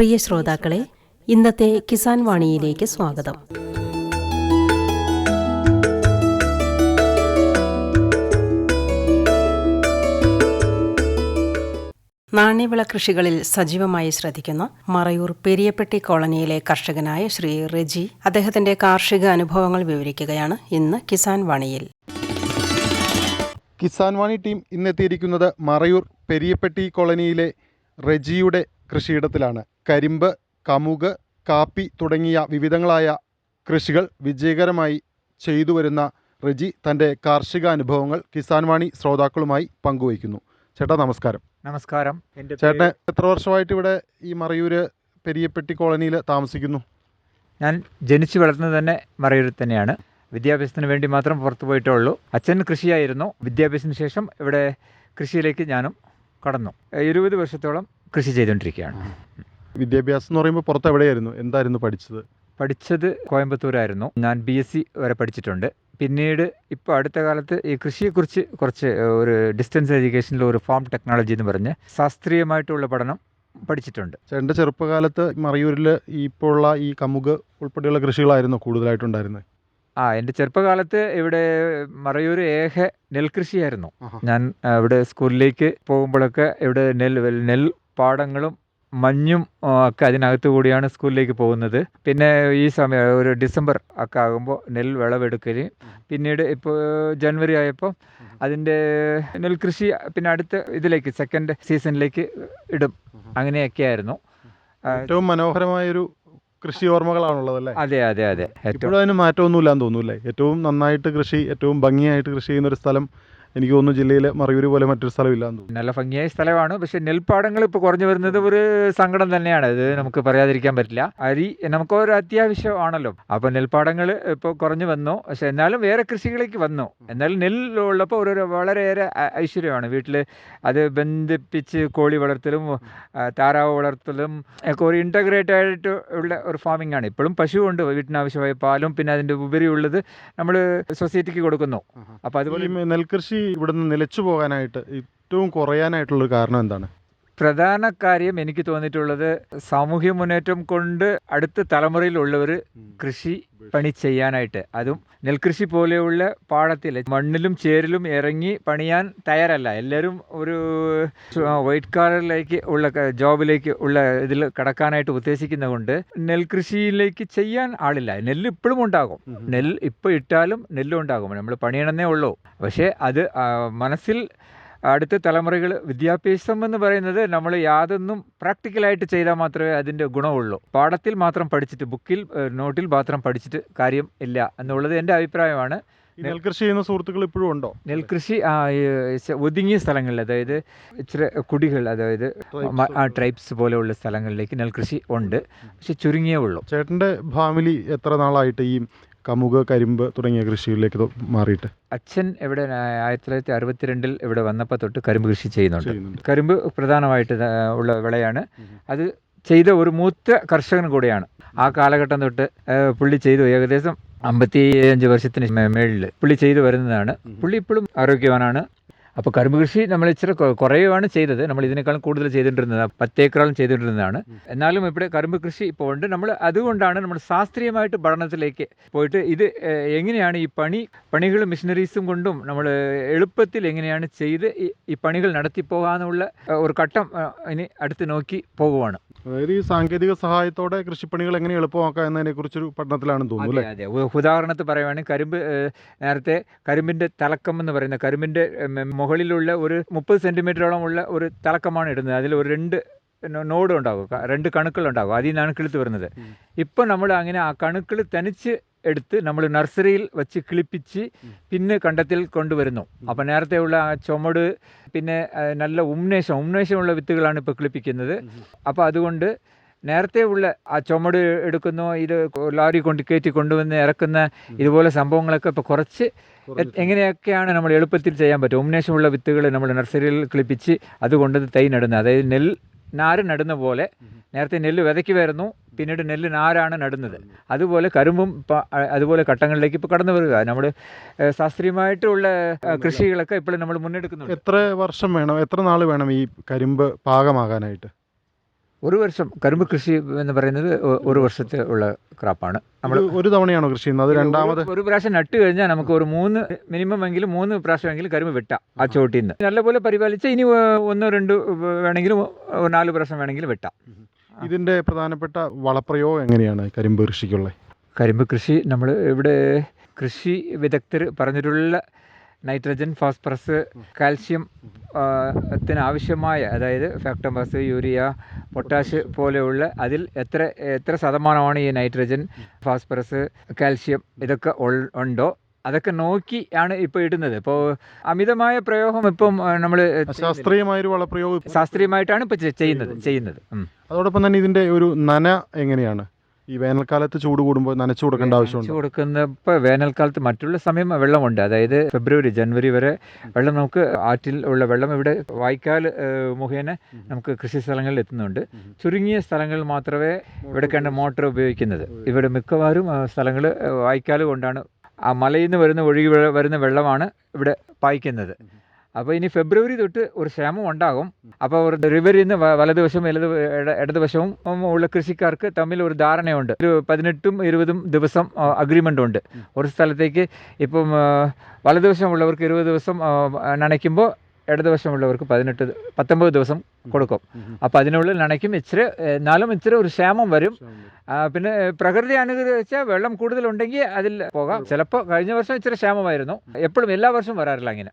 പ്രിയ ശ്രോതാക്കളെ ഇന്നത്തെ കിസാൻ വാണിയിലേക്ക് സ്വാഗതം. നാണ്യവിള കൃഷികളിൽ സജീവമായി ശ്രദ്ധിക്കുന്ന മറയൂർ പെരിയപ്പെട്ടി കോളനിയിലെ കർഷകനായ ശ്രീ റെജി അദ്ദേഹത്തിന്റെ കാർഷിക അനുഭവങ്ങൾ വിവരിക്കുകയാണ് ഇന്ന് കിസാൻ വാണിയിൽ. കിസാൻ വാണി ടീം ഇന്നെത്തിയിരിക്കുന്നത് മറയൂർ പെരിയപ്പെട്ടി കോളനിയിലെ റെജിയുടെ കൃഷിയിടത്തിലാണ്. കരിമ്പ് കമുക് കാപ്പി തുടങ്ങിയ വിവിധങ്ങളായ കൃഷികൾ വിജയകരമായി ചെയ്തു വരുന്ന റെജി തന്റെ കാർഷിക അനുഭവങ്ങൾ കിസാൻ വാണി ശ്രോതാക്കളുമായി പങ്കുവയ്ക്കുന്നു. ചേട്ടാ നമസ്കാരം. നമസ്കാരം. എന്റെ ചേട്ടന് എത്ര വർഷമായിട്ട് ഇവിടെ ഈ മറയൂര് പെരിയപ്പെട്ടി കോളനിയിൽ താമസിക്കുന്നു? ഞാൻ ജനിച്ചു വളർന്നത് തന്നെ മറയൂരിൽ തന്നെയാണ്. വിദ്യാഭ്യാസത്തിന് വേണ്ടി മാത്രം പുറത്തു പോയിട്ടേ ഉള്ളൂ. അച്ഛൻ കൃഷിയായിരുന്നു. വിദ്യാഭ്യാസത്തിന് ശേഷം ഇവിടെ കൃഷിയിലേക്ക് ഞാനും കടന്നു. ഇരുപത് വർഷത്തോളം കൃഷി ചെയ്തുകൊണ്ടിരിക്കുകയാണ്. വിദ്യാഭ്യാസം എന്ന് പറയുമ്പോൾ പുറത്ത് എവിടെയായിരുന്നു? എന്തായിരുന്നു പഠിച്ചത്? പഠിച്ചത് കോയമ്പത്തൂരായിരുന്നു. ഞാൻ ബി എസ് സി വരെ പഠിച്ചിട്ടുണ്ട്. പിന്നീട് ഇപ്പോൾ അടുത്ത കാലത്ത് ഈ കൃഷിയെക്കുറിച്ച് കുറച്ച് ഒരു ഡിസ്റ്റൻസ് എഡ്യൂക്കേഷനിൽ ഒരു ഫാം ടെക്നോളജി എന്ന് പറഞ്ഞ് ശാസ്ത്രീയമായിട്ടുള്ള പഠനം പഠിച്ചിട്ടുണ്ട്. എന്റെ ചെറുപ്പകാലത്ത് മറയൂരിൽ ഇപ്പോൾ ഉള്ള ഈ കമുക് ഉൾപ്പെടെയുള്ള കൃഷികളായിരുന്നു കൂടുതലായിട്ടുണ്ടായിരുന്നത്. ആ എന്റെ ചെറുപ്പകാലത്ത് ഇവിടെ മറയൂർ ഏക നെൽകൃഷിയായിരുന്നു. ഞാൻ ഇവിടെ സ്കൂളിലേക്ക് പോകുമ്പോഴൊക്കെ ഇവിടെ നെൽ നെൽ പാടങ്ങളും മഞ്ഞും ഒക്കെ അതിനകത്തു കൂടിയാണ് സ്കൂളിലേക്ക് പോകുന്നത്. പിന്നെ ഈ സമയം ഒരു ഡിസംബർ ഒക്കെ ആകുമ്പോൾ നെൽ വിളവെടുക്കുകയും പിന്നീട് ഇപ്പോൾ ജനുവരി ആയപ്പോൾ അതിന്റെ നെൽകൃഷി പിന്നെ അടുത്ത ഇതിലേക്ക് സെക്കൻഡ് സീസണിലേക്ക് ഇടും. അങ്ങനെയൊക്കെയായിരുന്നു. ആയിരുന്നു ഏറ്റവും മനോഹരമായൊരു കൃഷി ഓർമ്മകളാണുള്ളത് അല്ലേ? അതെ അതെ അതെ. ഏറ്റവും മാറ്റമൊന്നുമില്ല അതിന് മാറ്റമൊന്നുമില്ലാന്ന് തോന്നുന്നു അല്ലേ? ഏറ്റവും നന്നായിട്ട് കൃഷി ഏറ്റവും ഭംഗിയായിട്ട് കൃഷി ചെയ്യുന്ന ഒരു സ്ഥലം എനിക്ക് തോന്നുന്നു ജില്ലയിൽ മറയൂർ പോലെ മറ്റൊരു സ്ഥലമില്ല തോന്നുന്നു. നല്ല ഭംഗിയായ സ്ഥലമാണ്. പക്ഷെ നെൽപ്പാടങ്ങൾ ഇപ്പോൾ കുറഞ്ഞു വരുന്നത് ഒരു സങ്കടം തന്നെയാണ്. ഇത് നമുക്ക് പറയാതിരിക്കാൻ പറ്റില്ല. അരി നമുക്ക് ഒരു അത്യാവശ്യമാണല്ലോ. അപ്പോൾ നെൽപ്പാടങ്ങൾ ഇപ്പോൾ കുറഞ്ഞു വന്നു. പക്ഷെ എന്നാലും വേറെ കൃഷികളിലേക്ക് വന്നു. എന്നാലും നെല്ലുള്ളപ്പോൾ ഒരു വളരെയേറെ ഐശ്വര്യമാണ്. വീട്ടിൽ അത് ബന്ധിപ്പിച്ച് കോഴി വളർത്തലും താറാവ് വളർത്തലും ഒക്കെ ഒരു ഇന്റഗ്രേറ്റ് ആയിട്ട് ഉള്ള ഒരു ഫാമിംഗ് ആണ്. ഇപ്പോഴും പശു ഉണ്ട്. വീട്ടിനാവശ്യമായ പാലും പിന്നെ അതിന്റെ ഉപരിയുള്ളത് നമ്മൾ സൊസൈറ്റിക്ക് കൊടുക്കുന്നു. അപ്പോൾ അതുപോലെ ഈ ഇവിടുന്ന് നിലച്ചു പോകാനായിട്ട് ഏറ്റവും കുറയാനായിട്ടുള്ളൊരു കാരണം എന്താണ്? പ്രധാന കാര്യം എനിക്ക് തോന്നിയിട്ടുള്ളത് സാമൂഹ്യ മുന്നേറ്റം കൊണ്ട് അടുത്ത തലമുറയിലുള്ളവർ കൃഷി പണി ചെയ്യാനായിട്ട്. അതും നെൽകൃഷി പോലെയുള്ള പാടത്തിൽ മണ്ണിലും ചേരിലും ഇറങ്ങി പണിയാൻ തയ്യാറല്ല. എല്ലാവരും ഒരു വൈറ്റ് കാറിലേക്ക് ഉള്ള ജോബിലേക്ക് ഉള്ള ഇതിൽ കടക്കാനായിട്ട് ഉദ്ദേശിക്കുന്നത് കൊണ്ട് നെൽകൃഷിയിലേക്ക് ചെയ്യാൻ ആളില്ല. നെല്ല് ഇപ്പോഴും ഉണ്ടാകും. നെല്ല് ഇപ്പോൾ ഇട്ടാലും നെല്ലും ഉണ്ടാകും. നമ്മൾ പണിയണമെന്നേ ഉള്ളൂ. പക്ഷേ അത് മനസ്സിൽ അടുത്ത തലമുറകൾ വിദ്യാഭ്യാസം എന്ന് പറയുന്നത് നമ്മൾ യാതൊന്നും പ്രാക്ടിക്കലായിട്ട് ചെയ്താൽ മാത്രമേ അതിന്റെ ഗുണമുള്ളൂ. പാഠത്തിൽ മാത്രം പഠിച്ചിട്ട് ബുക്കിൽ നോട്ടിൽ മാത്രം പഠിച്ചിട്ട് കാര്യം ഇല്ല എന്നുള്ളത് എന്റെ അഭിപ്രായമാണ്. നെൽകൃഷി ചെയ്യുന്ന സുഹൃത്തുക്കൾ ഇപ്പോഴും ഉണ്ടോ? നെൽകൃഷി ഒതുങ്ങിയ സ്ഥലങ്ങളിൽ അതായത് ഇച്ചിരി കുടികൾ അതായത് ആ ട്രൈബ്സ് പോലെയുള്ള സ്ഥലങ്ങളിലേക്ക് നെൽകൃഷി ഉണ്ട്. പക്ഷെ ചുരുങ്ങിയേ ഉള്ളൂ. ചേട്ടന്റെ ഫാമിലി എത്ര നാളായിട്ട് ഈ കമുക് കരിമ്പ് തുടങ്ങിയ കൃഷിയിലേക്ക് മാറിയിട്ട്. അച്ഛൻ ഇവിടെ ആയിരത്തി തൊള്ളായിരത്തി അറുപത്തിരണ്ടിൽ ഇവിടെ വന്നപ്പോൾ തൊട്ട് കരിമ്പ് കൃഷി ചെയ്യുന്നുണ്ട്. ചെയ്യുന്നുണ്ട്. കരിമ്പ് പ്രധാനമായിട്ട് ഉള്ള വിളയാണ്. അത് ചെയ്ത ഒരു മൂത്ത കർഷകൻ കൂടെയാണ്. ആ കാലഘട്ടം തൊട്ട് പുള്ളി ചെയ്തു ഏകദേശം അമ്പത്തി അഞ്ച് വർഷത്തിന് മേളിൽ പുള്ളി ചെയ്തു വരുന്നതാണ്. പുള്ളി ഇപ്പോഴും ആരോഗ്യവാനാണ്. അപ്പോൾ കരിമ്പ് കൃഷി നമ്മൾ ഇച്ചിരി കുറയുവാണ് ചെയ്തത്. നമ്മൾ ഇതിനേക്കാളും കൂടുതൽ ചെയ്തുകൊണ്ടിരുന്നത് പത്തേക്കറോളം ചെയ്തുകൊണ്ടിരുന്നതാണ് എന്നാലും ഇവിടെ കരിമ്പ് കൃഷി ഇപ്പോൾ ഉണ്ട്. നമ്മൾ അതുകൊണ്ടാണ് നമ്മൾ ശാസ്ത്രീയമായിട്ട് പഠനത്തിലേക്ക് പോയിട്ട് ഇത് എങ്ങനെയാണ് ഈ പണി പണികൾ മിഷനറീസും കൊണ്ടും നമ്മൾ എളുപ്പത്തിൽ എങ്ങനെയാണ് ചെയ്ത് ഈ പണികൾ നടത്തി പോകാനുള്ള ഒരു ഘട്ടം ഇനി അടുത്ത് നോക്കി പോകുവാണ്. അതായത് ഈ സാങ്കേതിക സഹായത്തോടെ കൃഷിപ്പണികൾ എങ്ങനെ എളുപ്പമാക്കാം എന്നതിനെ കുറിച്ചൊരു പഠനത്തിലാണെന്ന് തോന്നുന്നു അതെ അതെ. ഉദാഹരണത്തിന് പറയുവാണെങ്കിൽ കരിമ്പ് നേരത്തെ കരിമ്പിന്റെ തലക്കം എന്ന് പറയുന്ന കരിമ്പിന്റെ മുകളിലുള്ള ഒരു മുപ്പത് സെന്റിമീറ്ററോളം ഉള്ള ഒരു തിളക്കമാണ് ഇടുന്നത്. അതിൽ ഒരു രണ്ട് നോഡ് ഉണ്ടാകും. രണ്ട് കണുക്കൾ ഉണ്ടാകും. അതിൽ നിന്നാണ് കിളുത്ത് വരുന്നത്. ഇപ്പം നമ്മൾ അങ്ങനെ ആ കണുക്കൾ തനിച്ച് എടുത്ത് നമ്മൾ നഴ്സറിയിൽ വെച്ച് കിളിപ്പിച്ച് പിന്നെ കണ്ടത്തിൽ കൊണ്ടുവരുന്നു. അപ്പം നേരത്തെ ഉള്ള ആ ചുമട് പിന്നെ നല്ല ഉന്മേഷം ഉന്മേഷമുള്ള വിത്തുകളാണ് ഇപ്പോൾ കിളിപ്പിക്കുന്നത്. അപ്പോൾ അതുകൊണ്ട് നേരത്തെ ഉള്ള ആ ചുമട് എടുക്കുന്നു ഇത് ലോറി കൊണ്ട് കയറ്റി കൊണ്ടുവന്ന് ഇറക്കുന്ന ഇതുപോലെ സംഭവങ്ങളൊക്കെ ഇപ്പോൾ കുറച്ച് എങ്ങനെയൊക്കെയാണ് നമ്മൾ എളുപ്പത്തിൽ ചെയ്യാൻ പറ്റും ഉന്മേഷമുള്ള വിത്തുകൾ നമ്മൾ നഴ്സറിയിൽ കിളിപ്പിച്ച് അതുകൊണ്ട് തൈ നടുന്നത്. അതായത് നെൽ നാര് നടുന്ന പോലെ നേരത്തെ നെല്ല് വിതയ്ക്ക് വരുന്നു പിന്നീട് നെല്ല് നാരാണ് നടുന്നത്. അതുപോലെ കരുമ്പും അതുപോലെ ഘട്ടങ്ങളിലേക്ക് ഇപ്പോൾ കടന്നു വരിക. നമ്മൾ ശാസ്ത്രീയമായിട്ടുള്ള കൃഷികളൊക്കെ ഇപ്പോഴും നമ്മൾ മുന്നെടുക്കുന്നുണ്ട്. എത്ര വർഷം വേണം എത്ര നാൾ വേണം ഈ കരിമ്പ് പാകമാകാനായിട്ട്? ഒരു വർഷം കരിമ്പ് കൃഷി എന്ന് പറയുന്നത് ഒരു വർഷത്തെ ഉള്ള ക്രാപ്പാണ്. നമ്മൾ ഒരു തവണയാണോ കൃഷി ചെയ്യുന്നത്? രണ്ടാമത് ഒരു പ്രാവശ്യം നട്ട് കഴിഞ്ഞാൽ നമുക്ക് ഒരു മൂന്ന് മിനിമം എങ്കിലും മൂന്ന് പ്രാവശ്യമെങ്കിലും കരിമ്പ് വെട്ടാം ആ ചോട്ടിൽ നിന്ന്. നല്ലപോലെ പരിപാലിച്ച് ഇനി ഒന്ന് രണ്ടോ വേണമെങ്കിലും നാല് പ്രാവശ്യം വേണമെങ്കിലും വെട്ടാം. ഇതിന്റെ പ്രധാനപ്പെട്ട വളപ്രയോഗം എങ്ങനെയാണ് കരിമ്പ് കൃഷിക്കുള്ളത് കരിമ്പ് കൃഷി നമ്മൾ ഇവിടെ കൃഷി വിദഗ്ധർ പറഞ്ഞിട്ടുള്ള നൈട്രജൻ ഫോസ്ഫറസ് കാൽഷ്യം ത്തിനാവശ്യമായ അതായത് ഫാക്ടംബസ് യൂരിയ പൊട്ടാഷ് പോലെയുള്ള അതിൽ എത്ര എത്ര ശതമാനമാണ് ഈ നൈട്രജൻ ഫോസ്ഫറസ് കാൽഷ്യം ഇതൊക്കെ ഉണ്ടോ? അതൊക്കെ നോക്കിയാണ് ആണ് ഇപ്പോൾ ഇടുന്നത്. ഇപ്പോൾ അമിതമായ പ്രയോഗം ഇപ്പം നമ്മൾ ശാസ്ത്രീയമായ വളപ്രയോഗം ശാസ്ത്രീയമായിട്ടാണ് ഇപ്പോൾ ചെയ്യുന്നത് ചെയ്യുന്നത്. അതോടൊപ്പം തന്നെ ഇതിന്റെ ഒരു നന എങ്ങനെയാണ്? ഈ വേനൽക്കാലത്ത് ചൂട് കൂടുമ്പോൾ നനച്ചു കൊടുക്കേണ്ട ആവശ്യമുണ്ട്? കൊടുക്കുന്ന ഇപ്പോൾ വേനൽക്കാലത്ത് മറ്റുള്ള സമയം വെള്ളമുണ്ട് അതായത് ഫെബ്രുവരി ജനുവരി വരെ വെള്ളം നമുക്ക് ആറ്റിൽ ഉള്ള വെള്ളം ഇവിടെ വായ്ക്കാൽ മുഖേന നമുക്ക് കൃഷി സ്ഥലങ്ങളിൽ എത്തുന്നുണ്ട്. ചുരുങ്ങിയ സ്ഥലങ്ങളിൽ മാത്രമേ ഇവിടെ കണ്ട മോട്ടോർ ഉപയോഗിക്കുന്നത്. ഇവിടെ മിക്കവാറും സ്ഥലങ്ങൾ വായ്ക്കാൽ കൊണ്ടാണ് ആ മലയിൽ നിന്ന് വരുന്ന ഒഴുകി വരുന്ന വെള്ളമാണ് ഇവിടെ പായിക്കുന്നത്. അപ്പോൾ ഇനി ഫെബ്രുവരി തൊട്ട് ഒരു ക്ഷേമം ഉണ്ടാകും. അപ്പോൾ ഒരു റിവറിൽ നിന്ന് വലതുവശവും ഇടത് ഇടതുവശവും ഉള്ള കൃഷിക്കാർക്ക് തമ്മിൽ ഒരു ധാരണയുണ്ട്. ഒരു പതിനെട്ടും ഇരുപതും ദിവസം അഗ്രിമെന്റ് ഉണ്ട്. ഒരു സ്ഥലത്തേക്ക് ഇപ്പം വലതുവശമുള്ളവർക്ക് ഇരുപത് ദിവസം നനയ്ക്കുമ്പോൾ ഇടതുവശമുള്ളവർക്ക് പതിനെട്ട് പത്തൊമ്പത് ദിവസം കൊടുക്കും. അപ്പോൾ അതിനുള്ളിൽ നനയ്ക്കും. ഇച്ചിരി എന്നാലും ഇച്ചിരി ഒരു ക്ഷേമം വരും. പിന്നെ പ്രകൃതി അനുഗ്രഹിച്ച വെള്ളം കൂടുതലുണ്ടെങ്കിൽ അതിൽ പോകാം. ചിലപ്പോൾ കഴിഞ്ഞ വർഷം ഇച്ചിരി ക്ഷാമമായിരുന്നു. എപ്പോഴും എല്ലാ വർഷവും വരാറില്ല അങ്ങനെ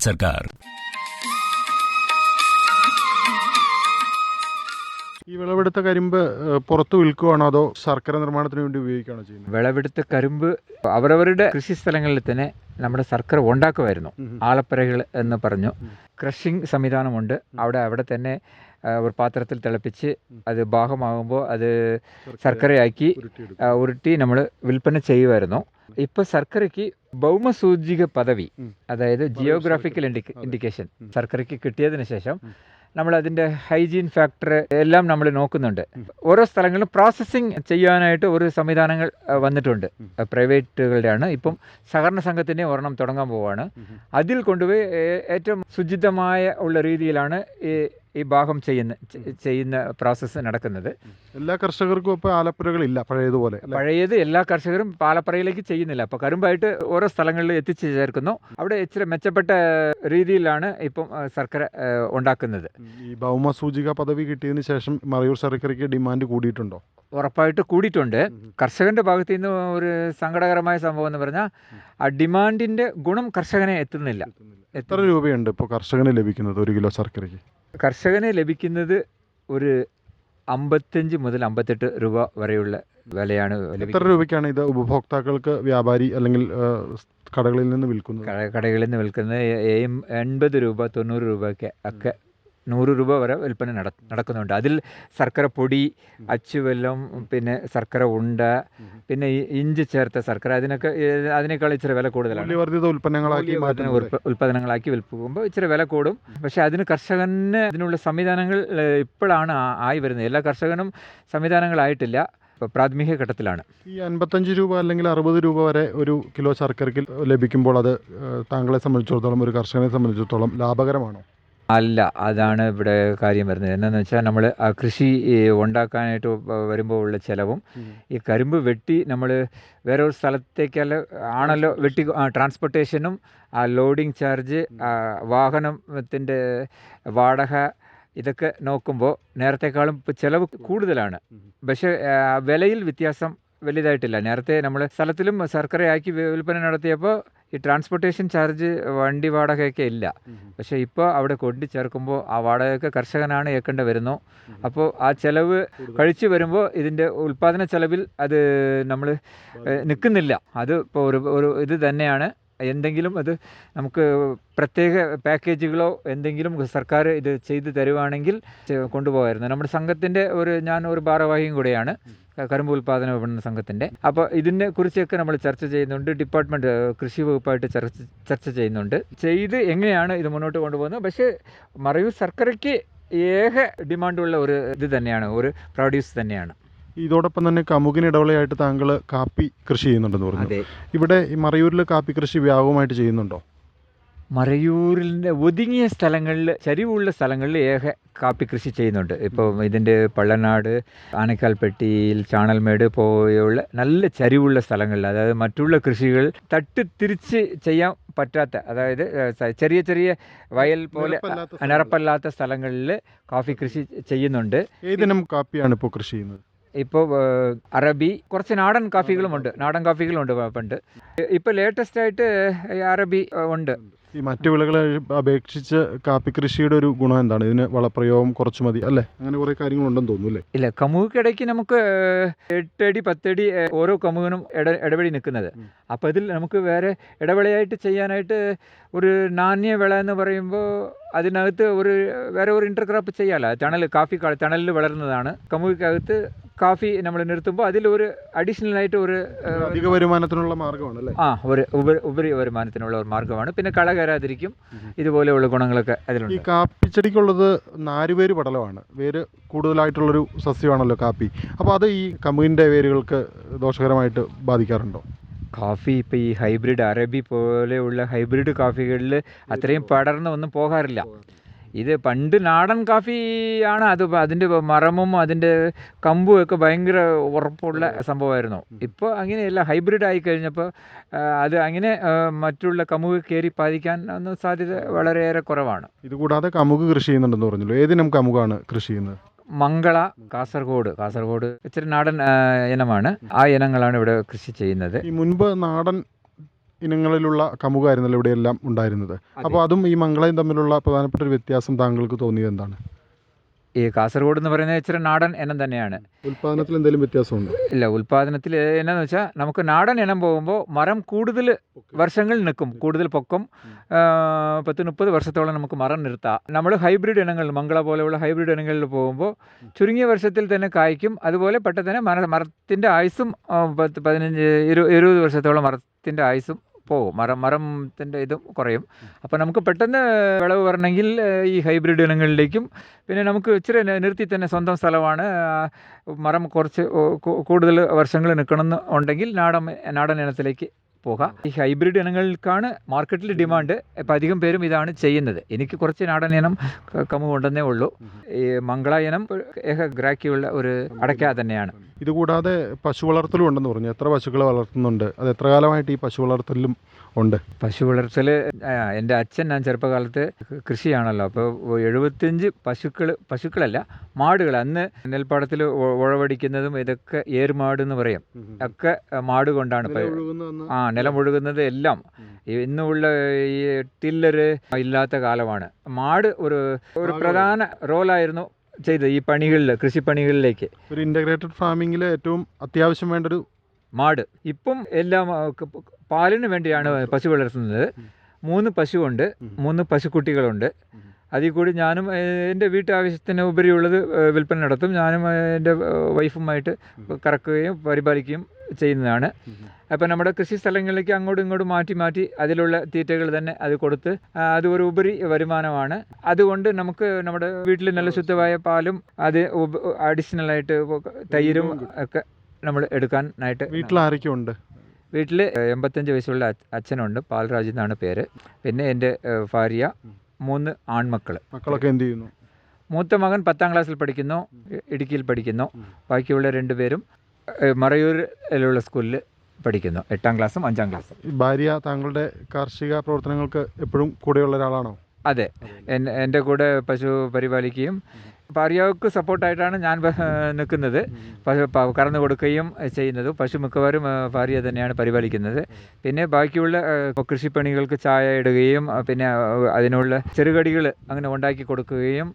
भारत സർക്കാർ. ഈ വിളവെടുത്ത കരിമ്പ് പുറത്ത് വിൽക്കുകയാണോ അതോ ശർക്കര നിർമ്മാണത്തിന് വേണ്ടി ഉപയോഗിക്കുകയാണോ ചെയ്യുന്നത്? വിളവെടുത്ത കരിമ്പ് അവരവരുടെ കൃഷി സ്ഥലങ്ങളിൽ തന്നെ നമ്മുടെ ശർക്കര ഉണ്ടാക്കുമായിരുന്നു. ആലപ്പരകൾ എന്ന് പറഞ്ഞു. ക്രഷിംഗ് സംവിധാനമുണ്ട്. അവിടെ അവിടെ തന്നെ ഒരു പാത്രത്തിൽ തിളപ്പിച്ച് അത് ഭാഗമാകുമ്പോൾ അത് ശർക്കരയാക്കി ഉരുട്ടി നമ്മൾ വിൽപ്പന ചെയ്യുമായിരുന്നു. ഇപ്പോൾ ശർക്കരയ്ക്ക് ഭൗമസൂചിക പദവി അതായത് ജിയോഗ്രാഫിക്കൽ ഇൻഡിക്ക ഇൻഡിക്കേഷൻ ശർക്കരയ്ക്ക് കിട്ടിയതിന് ശേഷം നമ്മൾ അതിന്റെ ഹൈജീൻ ഫാക്ടർ എല്ലാം നമ്മൾ നോക്കുന്നുണ്ട്. ഓരോ സ്ഥലങ്ങളിലും പ്രോസസ്സിങ് ചെയ്യാനായിട്ട് ഒരു സംവിധാനങ്ങൾ വന്നിട്ടുണ്ട്. പ്രൈവറ്റുകളുടെയാണ്. ഇപ്പം സഹകരണ സംഘത്തിന്റെ ഒരെണ്ണം തുടങ്ങാൻ പോവുകയാണ് അതിൽ കൊണ്ടുപോയി ഏറ്റവും ശുചിതമായ ഉള്ള രീതിയിലാണ് ഈ ഈ ഭാഗം ചെയ്യുന്ന ചെയ്യുന്ന പ്രോസസ്സ് നടക്കുന്നത്. എല്ലാ കർഷകർക്കും ഇപ്പോൾ ആലപ്പുഴകളില്ല പഴയതുപോലെ? പഴയത് എല്ലാ കർഷകരും പാലപ്പുറയിലേക്ക് ചെയ്യുന്നില്ല. അപ്പോൾ കരുമ്പായിട്ട് ഓരോ സ്ഥലങ്ങളിൽ എത്തിച്ചു ചേർക്കുന്നു. അവിടെ ഇച്ചിരി മെച്ചപ്പെട്ട രീതിയിലാണ് ഇപ്പം ശർക്കര ഉണ്ടാക്കുന്നത്. ഈ ഭൗമ സൂചിക പദവി കിട്ടിയതിന് ശേഷം മറയൂർ ശർക്കരയ്ക്ക് ഡിമാൻഡ് കൂടിയിട്ടുണ്ടോ? ഉറപ്പായിട്ട് കൂടിയിട്ടുണ്ട്. കർഷകന്റെ ഭാഗത്തു നിന്ന് ഒരു സങ്കടകരമായ സംഭവം എന്ന് പറഞ്ഞാൽ ആ ഡിമാൻഡിന്റെ ഗുണം കർഷകനെ എത്തുന്നില്ല. എത്ര രൂപയുണ്ട് ഇപ്പോൾ കർഷകന് ലഭിക്കുന്നത് ഒരു കിലോ ശർക്കരയ്ക്ക്? കർഷകന് ലഭിക്കുന്നത് ഒരു അമ്പത്തഞ്ച് മുതൽ അമ്പത്തെട്ട് രൂപ വരെയുള്ള വിലയാണ് എത്ര രൂപയ്ക്കാണ് ഇത് ഉപഭോക്താക്കൾക്ക് വ്യാപാരി അല്ലെങ്കിൽ കടകളിൽ നിന്ന് വിൽക്കുന്നത്? കടകളിൽ നിന്ന് വിൽക്കുന്നത് എൺപത് രൂപ തൊണ്ണൂറ് രൂപയൊക്കെ ഒക്കെ നൂറ് രൂപ വരെ വിൽപ്പന നട നടക്കുന്നുണ്ട്. അതിൽ ശർക്കര പൊടി അച്ചുവെല്ലം പിന്നെ ശർക്കര ഉണ്ട പിന്നെ ഇഞ്ചി ചേർത്ത ശർക്കര അതിനൊക്കെ അതിനേക്കാൾ ഇച്ചിരി വില കൂടുതലാണ്. ഉൽപ്പന്നങ്ങളാക്കി ഉൽപ്പന്നങ്ങളാക്കി വിൽക്കുമ്പോൾ ഇച്ചിരി വില കൂടും. പക്ഷേ അതിന് കർഷകന് അതിനുള്ള സംവിധാനങ്ങൾ ഇപ്പോഴാണ് ആയി വരുന്നത്. എല്ലാ കർഷകനും സംവിധാനങ്ങളായിട്ടില്ല പ്രാഥമിക ഘട്ടത്തിലാണ്. ഈ അൻപത്തഞ്ച് രൂപ അല്ലെങ്കിൽ അറുപത് രൂപ വരെ ഒരു കിലോ ശർക്കരയ്ക്ക് ലഭിക്കുമ്പോൾ അത് താങ്കളെ സംബന്ധിച്ചിടത്തോളം ഒരു കർഷകനെ സംബന്ധിച്ചിടത്തോളം ലാഭകരമാണോ? അല്ല അതാണ് ഇവിടെ കാര്യം വരുന്നത്. എന്താണെന്ന് വെച്ചാൽ നമ്മൾ ആ കൃഷി ഉണ്ടാക്കാനായിട്ട് വരുമ്പോൾ ഉള്ള ചിലവും ഈ കരിമ്പ് വെട്ടി നമ്മൾ വേറെ ഒരു സ്ഥലത്തേക്കല്ല ആണല്ലോ വെട്ടി ട്രാൻസ്പോർട്ടേഷനും ആ ലോഡിംഗ് ചാർജ് വാഹനത്തിന്റെ വാടക ഇതൊക്കെ നോക്കുമ്പോൾ നേരത്തെക്കാളും ഇപ്പോൾ ചിലവ് കൂടുതലാണ്. പക്ഷേ വിലയിൽ വ്യത്യാസം വലുതായിട്ടില്ല. നേരത്തെ നമ്മൾ സ്ഥലത്തിലും ശർക്കരയാക്കി വിൽപ്പന നടത്തിയപ്പോൾ ഈ ട്രാൻസ്പോർട്ടേഷൻ ചാർജ് വണ്ടി വാടകയൊക്കെ ഇല്ല. പക്ഷേ ഇപ്പോൾ അവിടെ കൊണ്ടു ചേർക്കുമ്പോൾ ആ വാടകയൊക്കെ കർഷകനാണ് ഏൽക്കേണ്ടി വരുന്നു. അപ്പോൾ ആ ചിലവ് കഴിച്ചു വരുമ്പോൾ ഇതിന്റെ ഉൽപ്പാദന ചെലവിൽ അത് നമ്മൾ നിൽക്കുന്നില്ല. അത് ഇപ്പോൾ ഒരു ഒരു ഇത് തന്നെയാണ്. എന്തെങ്കിലും അത് നമുക്ക് പ്രത്യേക പാക്കേജുകളോ എന്തെങ്കിലും സർക്കാർ ഇത് ചെയ്തു തരുവാണെങ്കിൽ കൊണ്ടുപോകായിരുന്നു. നമ്മുടെ സംഘത്തിന്റെ ഒരു ഞാൻ ഒരു ഭാരവാഹിയും കൂടെയാണ്. കരുമ്പ് ഉൽപ്പാദന വിപണന സംഘത്തിന്റെ. അപ്പോൾ ഇതിനെ കുറിച്ചൊക്കെ നമ്മൾ ചർച്ച ചെയ്യുന്നുണ്ട്. ഡിപ്പാർട്ട്മെന്റ് കൃഷി വകുപ്പായിട്ട് ചർച്ച ചർച്ച ചെയ്യുന്നുണ്ട്. ചെയ്ത് എങ്ങനെയാണ് ഇത് മുന്നോട്ട് കൊണ്ടുപോകുന്നത്? പക്ഷേ മറയൂർ ശർക്കരയ്ക്ക് ഏക ഡിമാൻഡുള്ള ഒരു ഇത് തന്നെയാണ് ഒരു പ്രൊഡ്യൂസ് തന്നെയാണ്. ഇതോടൊപ്പം തന്നെ കമുകിന് ഇടവളയായിട്ട് താങ്കൾ കാപ്പി കൃഷി ചെയ്യുന്നുണ്ടെന്ന് പറഞ്ഞു. ഇവിടെ ഈ മറയൂരിൽ കാപ്പി കൃഷി വ്യാപകമായിട്ട് ചെയ്യുന്നുണ്ടോ? മറയൂരിന്റെ ഒതുങ്ങിയ സ്ഥലങ്ങളിൽ ചരിവുള്ള സ്ഥലങ്ങളിൽ ഏക കാപ്പി കൃഷി ചെയ്യുന്നുണ്ട്. ഇപ്പോൾ ഇതിന്റെ പള്ളനാട് ആനക്കാൽപ്പെട്ടിയിൽ ചാണൽമേട് പോയുള്ള നല്ല ചരിവുള്ള സ്ഥലങ്ങളിൽ അതായത് മറ്റുള്ള കൃഷികൾ തട്ടി തിരിച്ച് ചെയ്യാൻ പറ്റാത്ത അതായത് ചെറിയ ചെറിയ വയൽ പോലെ നിരപ്പല്ലാത്ത സ്ഥലങ്ങളിൽ കാപ്പി കൃഷി ചെയ്യുന്നുണ്ട്. ഏതിനും കാപ്പിയാണ് ഇപ്പോൾ കൃഷി ചെയ്യുന്നത്. ഇപ്പോൾ അറബി കുറച്ച് നാടൻ കാഫികളും ഉണ്ട്. നാടൻ കാഫികളും ഉണ്ട് പണ്ട്. ഇപ്പോൾ ലേറ്റസ്റ്റ് ആയിട്ട് അറബി ഉണ്ട്. ഈ മറ്റു വിളകളെ അപേക്ഷിച്ച് കാപ്പി കൃഷിയുടെ ഒരു ഗുണം എന്താണ്? ഇതിന് വളപ്രയോഗം കുറച്ച് മതി അല്ലേ? അങ്ങനെ കുറേ കാര്യങ്ങളുണ്ടെന്ന് തോന്നുന്നു അല്ലേ? ഇല്ല കമുകിടയ്ക്ക് നമുക്ക് എട്ടടി പത്തടി ഓരോ കമുകനും ഇട ഇടവഴി നിൽക്കുന്നത്. അപ്പോൾ ഇതിൽ നമുക്ക് വേറെ ഇടവേളയായിട്ട് ചെയ്യാനായിട്ട് ഒരു നാണ്യ വിള എന്ന് പറയുമ്പോൾ അതിനകത്ത് ഒരു വേറെ ഒരു ഇന്റർക്രോപ്പ് ചെയ്യാമല്ലോ തണൽ കാഫി തണലിൽ വളരുന്നതാണ്. കമുകിക്കകത്ത് കാഫി നമ്മൾ നിർത്തുമ്പോൾ അതിലൊരു അഡീഷണൽ ആയിട്ട് ഒരു അധിക വരുമാനത്തിനുള്ള മാർഗമാണ് അല്ലേ ആ ഒരു ഉപരി വരുമാനത്തിനുള്ള ഒരു മാർഗമാണ്. പിന്നെ കള കയറാതിരിക്കും ഇതുപോലെയുള്ള ഗുണങ്ങളൊക്കെ അതിലുണ്ട്. ഈ കാപ്പിച്ചെടിക്കുള്ളത് നാരുവേര് പടലമാണ്. വേര് കൂടുതലായിട്ടുള്ളൊരു സസ്യമാണല്ലോ കാപ്പി. അപ്പോൾ അത് ഈ കമുകിന്റെ വേരുകൾക്ക് ദോഷകരമായിട്ട് ബാധിക്കാറുണ്ടോ? കാഫി ഇപ്പോൾ ഈ ഹൈബ്രിഡ് അറബി പോലെയുള്ള ഹൈബ്രിഡ് കാഫികളിൽ അത്രയും പടർന്ന് ഒന്നും പോകാറില്ല. ഇത് പണ്ട് നാടൻ കാഫി ആണ്. അത് അതിന്റെ മറമും അതിന്റെ കമ്പും ഒക്കെ ഭയങ്കര ഉറപ്പുള്ള സംഭവമായിരുന്നു. ഇപ്പോൾ അങ്ങനെയല്ല ഹൈബ്രിഡ് ആയി കഴിഞ്ഞപ്പോൾ അത് അങ്ങനെ മറ്റുള്ള കമുക് കയറി പാലിക്കാൻ ഒന്നും സാധ്യത വളരെയേറെ കുറവാണ്. ഇതുകൂടാതെ കമുക് കൃഷി ചെയ്യുന്നുണ്ടെന്ന് പറഞ്ഞല്ലോ? ഏതിനും കമുകാണ് കൃഷി ചെയ്യുന്നത്? മംഗള കാസർഗോഡ്. കാസർഗോഡ് ഇച്ചിരി നാടൻ ഇനമാണ്. ആ ഇനങ്ങളാണ് ഇവിടെ കൃഷി ചെയ്യുന്നത്. മുൻപ് നാടൻ ഇനങ്ങളിലുള്ള കമുകായിരുന്നല്ലോ ഇവിടെയെല്ലാം ഉണ്ടായിരുന്നത്. അപ്പോൾ അതും ഈ മംഗളയും തമ്മിലുള്ള പ്രധാനപ്പെട്ട ഒരു വ്യത്യാസം താങ്കൾക്ക് തോന്നിയത് എന്താണ്? ഈ കാസർഗോഡ് എന്ന് പറയുന്നത് ഇച്ചിരി നാടൻ ഇനം തന്നെയാണ്. ഉൽപാദനത്തിൽ എന്തെങ്കിലും വ്യത്യാസമുണ്ട്? ഇല്ല ഉൽപാദനത്തിൽ എന്നാന്ന് വെച്ചാൽ നമുക്ക് നാടൻ ഇനം പോകുമ്പോൾ മരം കൂടുതൽ വർഷങ്ങൾ നിൽക്കും കൂടുതൽ പൊക്കം. പത്ത് മുപ്പത് വർഷത്തോളം നമുക്ക് മരം നിർത്താം. നമ്മൾ ഹൈബ്രിഡ് ഇനങ്ങൾ മംഗള പോലെയുള്ള ഹൈബ്രിഡ് ഇനങ്ങളിൽ പോകുമ്പോൾ ചുരുങ്ങിയ വർഷത്തിൽ തന്നെ കായ്ക്കും. അതുപോലെ പെട്ടെന്ന് തന്നെ മര മരത്തിന്റെ ആയുസും പത്ത് പതിനഞ്ച് ഇരു ഇരുപത് വർഷത്തോളം മരത്തിന്റെ ആയുസ്സും പോകും. മരം മരത്തിന്റെ ഇതും കുറയും. അപ്പോൾ നമുക്ക് പെട്ടെന്ന് വിളവ് വരണമെങ്കിൽ ഈ ഹൈബ്രിഡ് ഇനങ്ങളിലേക്കും പിന്നെ നമുക്ക് ഇച്ചിരി നിർത്തി തന്നെ സ്വന്തം സ്ഥലമാണ്. മരം കുറച്ച് കൂടുതൽ വർഷങ്ങൾ നിൽക്കണം ഉണ്ടെങ്കിൽ നാടൻ നാടൻ ഇനത്തിലേക്ക് പോകാം. ഈ ഹൈബ്രിഡ് ഇനങ്ങൾക്കാണ് മാർക്കറ്റിൽ ഡിമാൻഡ്. ഇപ്പം അധികം പേരും ഇതാണ് ചെയ്യുന്നത്. എനിക്ക് കുറച്ച് നാടൻ ഇനം ക- കമു കൊണ്ടെന്നേ ഉള്ളൂ. ഈ മംഗള ഇനം ഏക ഗ്രാക്കിയുള്ള ഒരു അടയ്ക്ക തന്നെയാണ്. ഇതുകൂടാതെ പശു വളർത്തലും ഉണ്ടെന്ന് പറഞ്ഞു. എത്ര പശുക്കളെ വളർത്തുന്നുണ്ട്? അത് എത്ര കാലമായിട്ട് ഈ പശു വളർത്തലിലും ഉണ്ട്. പശു വളർത്തൽ എന്റെ അച്ഛൻ ഞാൻ ചെറുപ്പകാലത്ത് കൃഷിയാണല്ലോ. അപ്പോൾ എഴുപത്തിയഞ്ച് പശുക്കൾ പശുക്കളല്ല മാടുകൾ അന്ന് നെൽപ്പാടത്തിൽ ഉഴവടിക്കുന്നതും ഇതൊക്കെ ഏറുമാട് എന്ന് പറയും. ഒക്കെ മാട് കൊണ്ടാണ് ആ നിലം ഒഴുകുന്നത് എല്ലാം. ഈ ഇന്നുമുള്ള ഈ ടില്ലർ ഇല്ലാത്ത കാലമാണ്. മാട് ഒരു ഒരു പ്രധാന റോളായിരുന്നു ചെയ്തത് ഈ പണികളിൽ കൃഷിപ്പണികളിലേക്ക്. ഒരു ഇന്റഗ്രേറ്റഡ് ഫാമിങ്ങിൽ ഏറ്റവും അത്യാവശ്യം വേണ്ട ഒരു മാട്. ഇപ്പം എല്ലാം പാലിന് വേണ്ടിയാണ് പശു വളർത്തുന്നത്. മൂന്ന് പശുവുണ്ട് മൂന്ന് പശുക്കുട്ടികളുണ്ട്. അതിൽ കൂടി ഞാനും എന്റെ വീട്ടാവശ്യത്തിന് ഉപരിയുള്ളത് വിൽപ്പന നടത്തും. ഞാനും എന്റെ വൈഫുമായിട്ട് കറക്കുകയും പരിപാലിക്കുകയും ചെയ്യുന്നതാണ്. അപ്പോൾ നമ്മുടെ കൃഷി സ്ഥലങ്ങളിലേക്ക് അങ്ങോട്ടും ഇങ്ങോട്ടും മാറ്റി മാറ്റി അതിലുള്ള തീറ്റകൾ തന്നെ അത് കൊടുത്ത് അത് ഒരു ഉപരി വരുമാനമാണ്. അതുകൊണ്ട് നമുക്ക് നമ്മുടെ വീട്ടിൽ നല്ല ശുദ്ധമായ പാലും അത് അഡീഷണലായിട്ട് തൈരും ഒക്കെ നമ്മൾ എടുക്കാനായിട്ട് വീട്ടിൽ ആരൊക്കെ ഉണ്ട് വീട്ടിൽ എൺപത്തഞ്ച് വയസ്സുള്ള അച്ഛ- അച്ഛനുണ്ട്. പാൽരാജ് എന്നാണ് പേര്. പിന്നെ എന്റെ ഭാര്യ മൂന്ന് ആൺമക്കൾ മക്കളൊക്കെ എന്ത് ചെയ്യുന്നു? മൂത്ത മകൻ പത്താം ക്ലാസ്സിൽ പഠിക്കുന്നു ഇടുക്കിയിൽ പഠിക്കുന്നു. ബാക്കിയുള്ള രണ്ടുപേരും മറയൂരിലുള്ള സ്കൂളിൽ പഠിക്കുന്നു. എട്ടാം ക്ലാസ്സും അഞ്ചാം ക്ലാസ്സും. ഭാര്യ താങ്കളുടെ കാർഷിക പ്രവർത്തനങ്ങൾക്ക് എപ്പോഴും കൂടെയുള്ള ഒരാളാണോ? അതെ. എന്റെ കൂടെ പശു പരിപാലിക്കുകയും ഭാര്യക്ക് സപ്പോർട്ടായിട്ടാണ് ഞാൻ നിൽക്കുന്നത്. കറന്നു കൊടുക്കുകയും ചെയ്യുന്നത്. പശു മിക്കവാറും ഭാര്യ തന്നെയാണ് പരിപാലിക്കുന്നത്. പിന്നെ ബാക്കിയുള്ള കൃഷിപ്പണികൾക്ക് ചായ ഇടുകയും പിന്നെ അതിനുള്ള ചെറുകടികൾ അങ്ങനെ ഉണ്ടാക്കി കൊടുക്കുകയും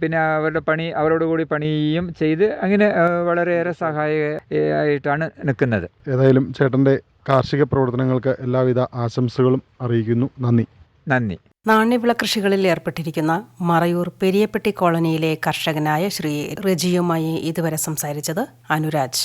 പിന്നെ അവരുടെ പണി അവരോട് കൂടി പണിയും ചെയ്ത് അങ്ങനെ വളരെയേറെ സഹായമായിട്ടാണ് നിൽക്കുന്നത്. ഏതായാലും ചേട്ടന്റെ കാർഷിക പ്രവർത്തനങ്ങൾക്ക് എല്ലാവിധ ആശംസകളും അറിയിക്കുന്നു. നന്ദി. നന്ദി. നാണ്യവിള കൃഷികളിൽ ഏർപ്പെട്ടിരിക്കുന്ന മറയൂർ പെരിയപ്പെട്ടി കോളനിയിലെ കർഷകനായ ശ്രീ റെജിയുമായി ഇതുവരെ സംസാരിച്ചത് അനുരാജ്.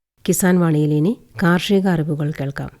കിസാൻ വാണിയിൽ ഇനി കാർഷിക അറിവുകൾ കേൾക്കാം.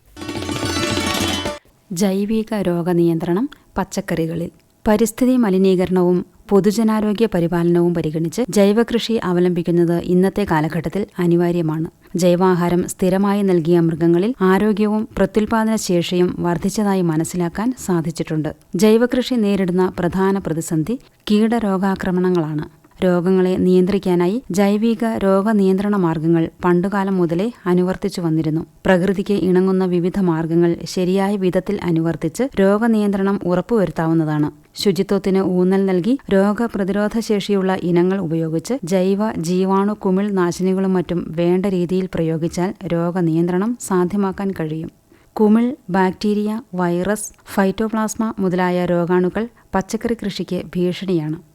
ജൈവിക രോഗനിയന്ത്രണം പച്ചക്കറികളിൽ. പരിസ്ഥിതി മലിനീകരണവും പൊതുജനാരോഗ്യ പരിപാലനവും പരിഗണിച്ച് ജൈവകൃഷി അവലംബിക്കുന്നത് ഇന്നത്തെ കാലഘട്ടത്തിൽ അനിവാര്യമാണ്. ജൈവാഹാരം സ്ഥിരമായി നൽകിയ മൃഗങ്ങളിൽ ആരോഗ്യവും പ്രത്യുൽപാദന ശേഷിയും വർദ്ധിച്ചതായി മനസ്സിലാക്കാൻ സാധിച്ചിട്ടുണ്ട്. ജൈവകൃഷി നേരിടുന്ന പ്രധാന പ്രതിസന്ധി കീടരോഗാക്രമണങ്ങളാണ്. രോഗങ്ങളെ നിയന്ത്രിക്കാനായി ജൈവിക രോഗനിയന്ത്രണ മാർഗങ്ങൾ പണ്ടുകാലം മുതലേ അനുവർത്തിച്ചു വന്നിരുന്നു. പ്രകൃതിക്ക് ഇണങ്ങുന്ന വിവിധ മാർഗങ്ങൾ ശരിയായ വിധത്തിൽ അനുവർത്തിച്ച് രോഗനിയന്ത്രണം ഉറപ്പുവരുത്താവുന്നതാണ്. ശുചിത്വത്തിന് ഊന്നൽ നൽകി രോഗപ്രതിരോധ ശേഷിയുള്ള ഇനങ്ങൾ ഉപയോഗിച്ച് ജൈവ ജീവാണു കുമിൾ നാശിനികളും മറ്റും വേണ്ട രീതിയിൽ പ്രയോഗിച്ചാൽ രോഗനിയന്ത്രണം സാധ്യമാക്കാൻ കഴിയും. കുമിൾ ബാക്ടീരിയ വൈറസ് ഫൈറ്റോപ്ലാസ്മ മുതലായ രോഗാണുക്കൾ പച്ചക്കറി കൃഷിക്ക് ഭീഷണിയാണ്.